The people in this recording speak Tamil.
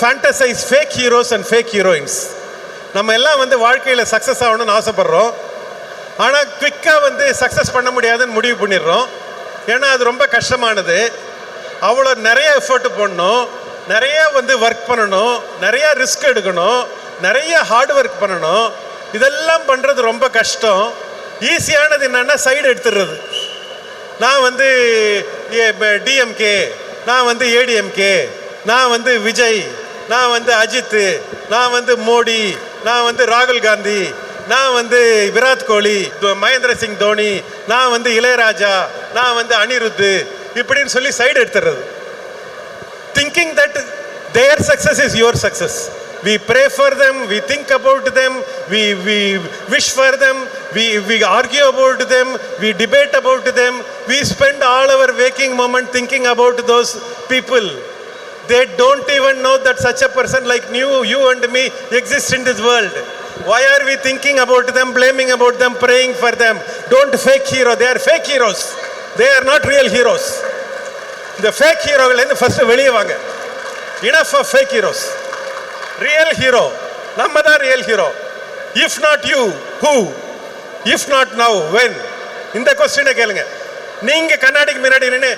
Fantasize fake heroes and fake heroines நம்ம எல்லாம் வந்து வாழ்க்கையில் சக்ஸஸ் ஆகணும்னு ஆசைப்பட்றோம். ஆனால் குவிக்காக வந்து சக்ஸஸ் பண்ண முடியாதுன்னு முடிவு பண்ணிடுறோம். ஏன்னா அது ரொம்ப கஷ்டமானது. அவ்வளோ நிறைய எஃபர்ட் போடணும் நிறைய வந்து ஒர்க் பண்ணணும். நிறைய ரிஸ்க் எடுக்கணும். நிறைய ஹார்ட் ஒர்க் பண்ணணும். இதெல்லாம் பண்ணுறது ரொம்ப கஷ்டம். ஈஸியானது என்னென்னா சைடு எடுத்துடுறது. நான் வந்து டிஎம்கே நான் வந்து ஏடிஎம்கே நான் வந்து விஜய் நான் வந்து அஜித் நான் வந்து மோடி நான் வந்து ராகுல் காந்தி நான் வந்து விராட் கோலி து- மகேந்திர சிங் தோனி நான் வந்து இளையராஜா நான் வந்து அனிருத்து இப்படின்னு சொல்லி சைடு எடுத்துடுறது thinking that their success is your success. We pray for them, we think about them, we, we wish for them, we, we argue about them, we debate about them, we spend all our waking moment thinking about those people. They don't even know that such a person like you, you and me exists in this world. Why are we thinking about them, blaming about them, praying for them? Don't fake hero, they are fake heroes. They are not real heroes. இந்த ஃபேக் ஹீரோவிலேருந்து ஃபர்ஸ்ட் வெளியே வாங்க enough of fake heroes real hero நம்ம தான் real hero if not you who if not now when இந்த கொஸ்டினை கேளுங்க நீங்க கண்ணாடிக்கு முன்னாடி நின்று